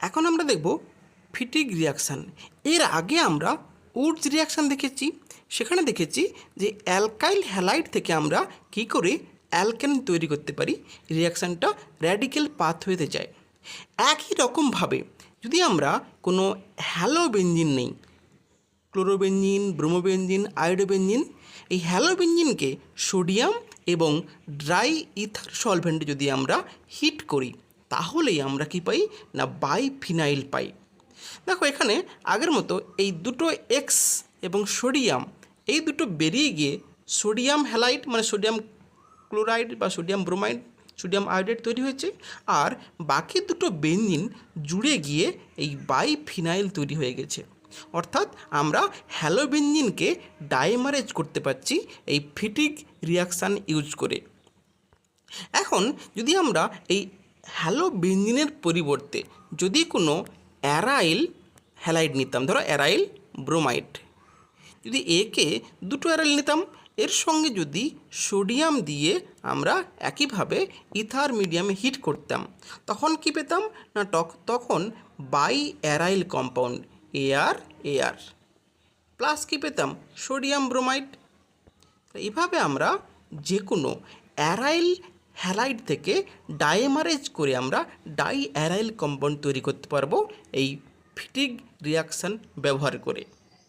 এখন আমরা দেখব ফিটিক রিয়াকশান এর আগে আমরা উডস রিয়াকশান দেখেছি। সেখানে দেখেছি যে অ্যালকাইল হ্যালাইড থেকে আমরা কি করে অ্যালকেন তৈরি করতে পারি। রিয়াকশানটা র্যাডিক্যাল পাথওয়েতে যায়। একই রকমভাবে যদি আমরা কোনো হ্যালো হ্যালোবেঞ্জিন নেই ক্লোরোবেঞ্জিন ব্রোমোবেঞ্জিন আয়োডোবেঞ্জিন এই হ্যালোবেঞ্জিনকে সোডিয়াম এবং ড্রাই ইথার সলভেন্টে যদি আমরা হিট করি তাহলেই আমরা কি পাই? না বাইফিনাইল পাই। দেখো এখানে আগের মতো এই দুটো এক্স এবং সোডিয়াম এই দুটো বেরিয়ে গিয়ে সোডিয়াম হ্যালাইট মানে সোডিয়াম ক্লোরাইড বা সোডিয়াম ব্রোমাইড সোডিয়াম আয়োডাইড তৈরি হয়েছে আর বাকি দুটো বেঞ্জিন জুড়ে গিয়ে এই বাইফিনাইল তৈরি হয়ে গেছে। অর্থাৎ আমরা হ্যালোবেঞ্জিনকে ডাইমারেজ করতে পারছি এই ফিটিক রিয়াকশান ইউজ করে। এখন যদি আমরা এই হ্যালোবেঞ্জিনের পরিবর্তে যদি কোনো অ্যারাইল হ্যালাইড নিতাম, ধরো অ্যারাইল ব্রোমাইড যদি একে দুটো অ্যারাইল নিতাম, এর সঙ্গে যদি সোডিয়াম দিয়ে আমরা একইভাবে ইথার মিডিয়ামে হিট করতাম, তখন কি পেতাম? না, টক- তখন by aryl compound, AR AR. Plus কি পেতাম? সোডিয়াম ব্রোমাইড এইভাবে আমরা যে কোনো অ্যারাইল হ্যালাইড থেকে ডায়েমারেজ করে আমরা ডাই অ্যারাইল কম্পাউন্ড তৈরি করতে পারব এই ফিটিক রিয়াকশান ব্যবহার করে।